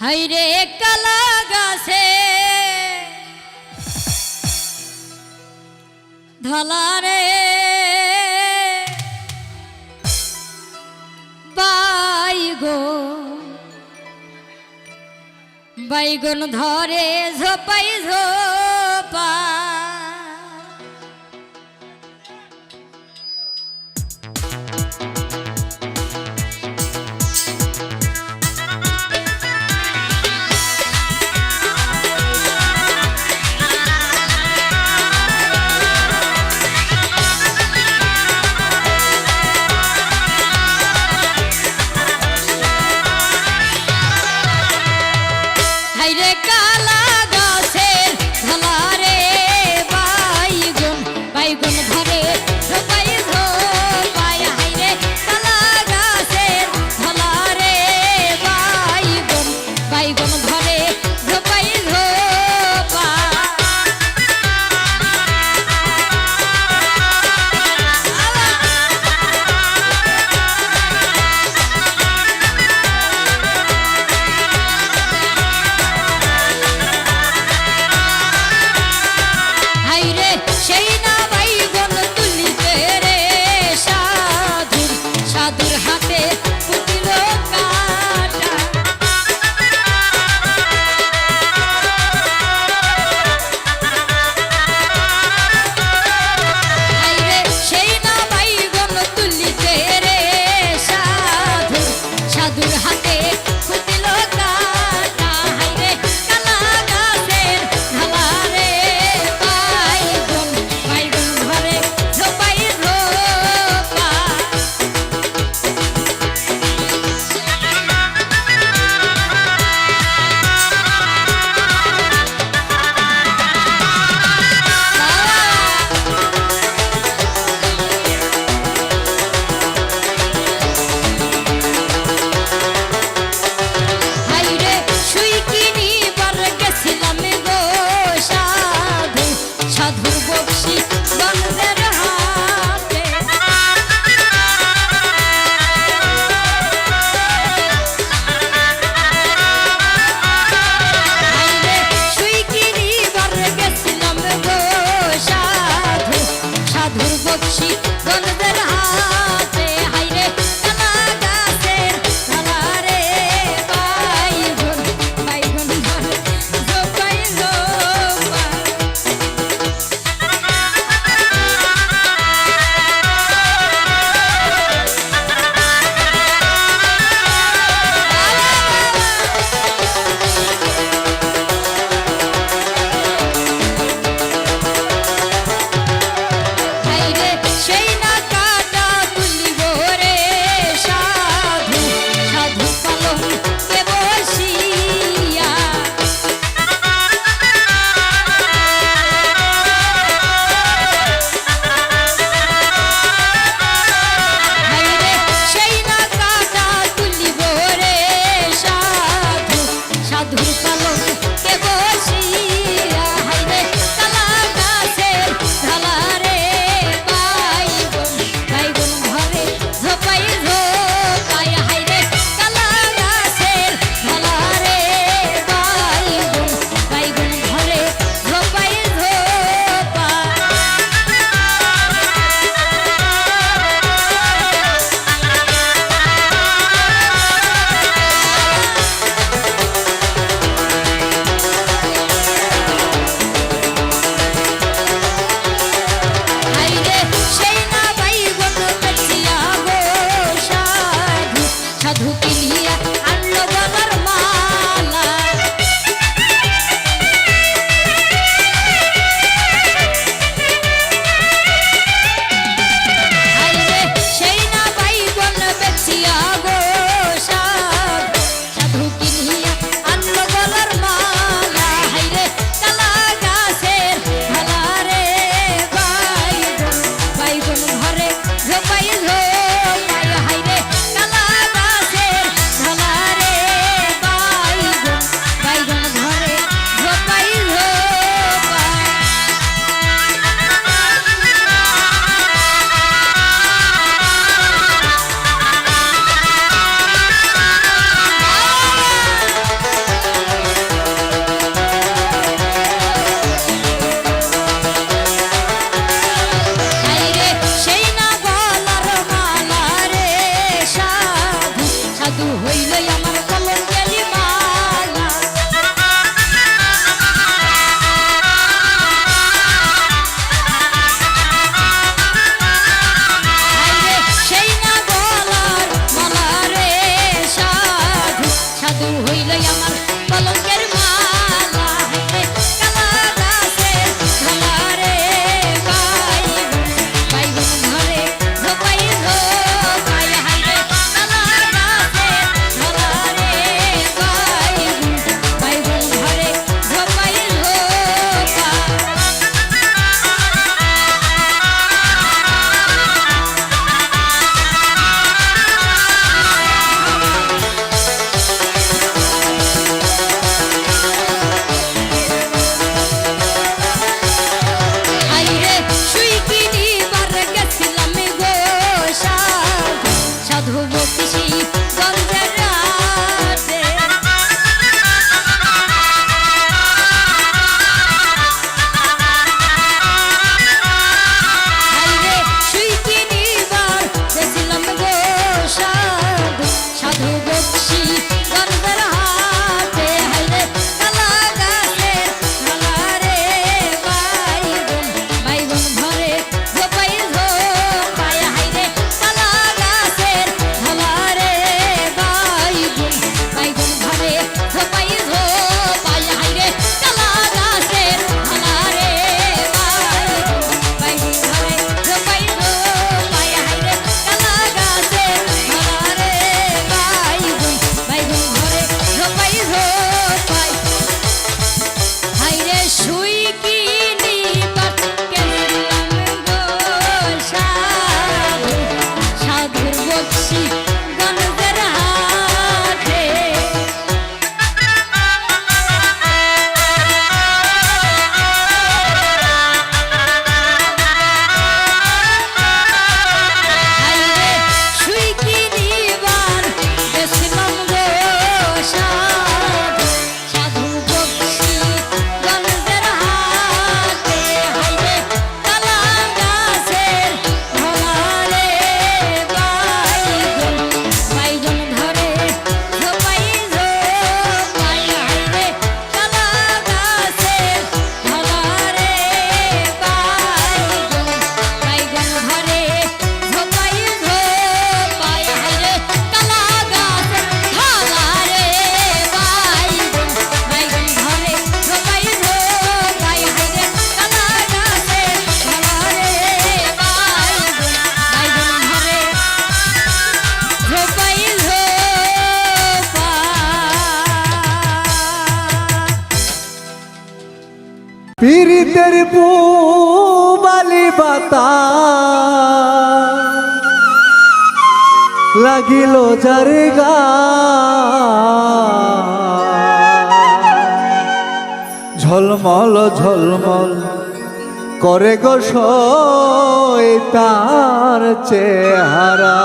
হাইরে কালা গাছে। ধলারে। বাইগো বাইগন ধরে ঝোপাই ঝোপ। she লাগিল যার ঝলমল ঝলমল করে গো তার চেহারা।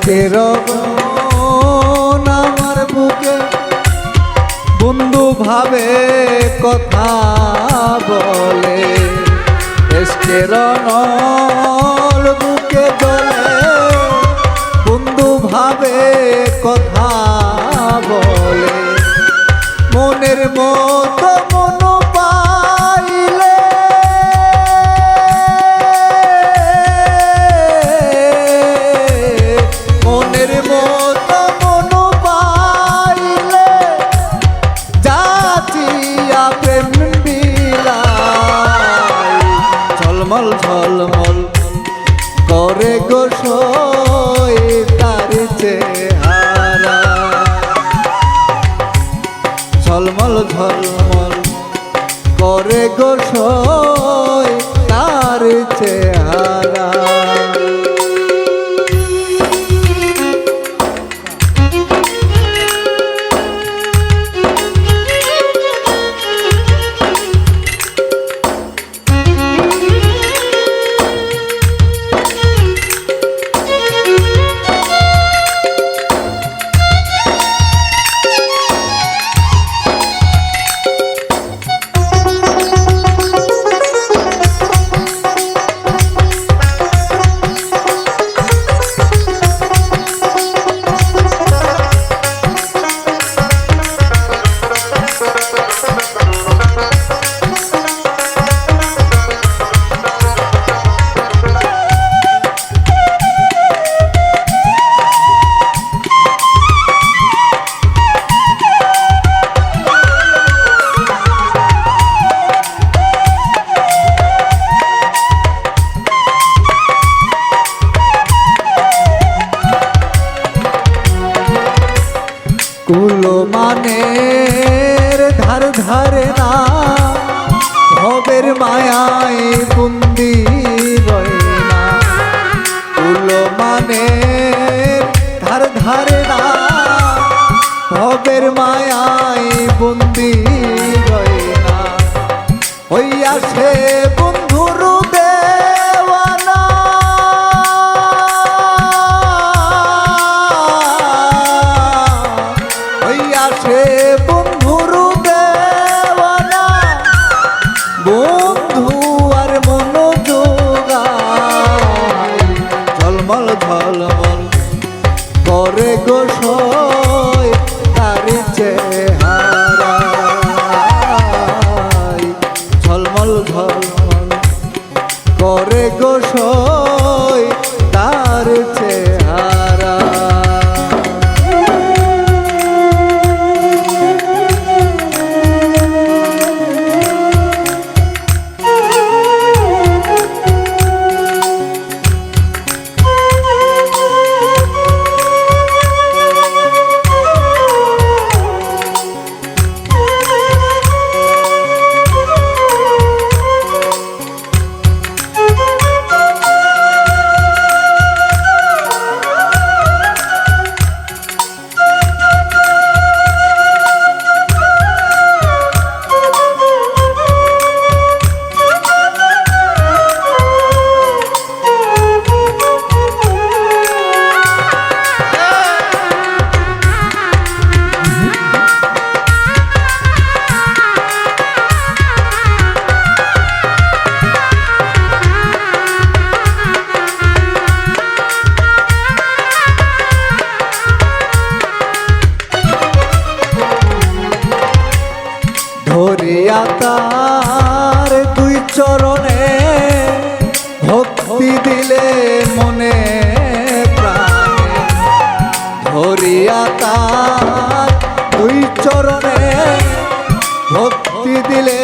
এসকের আমার বুকে। বন্ধু ভাবে কথা বলে। এসকের বুকে জলে বন্ধু ভাবে কথা বলে। মনের মতো কুলো মানের, ধার ধারে না। ভবের মায়ায় বুন্দি রয় না। মানের, ধার ধারে না। ভবের মায়ায় বুন্দি রয় হইয়া সে ধরিয়া তার দুই চরণে ভক্তি দিলে মনে ধরিয়া তার দুই চরণে ভক্তি দিলে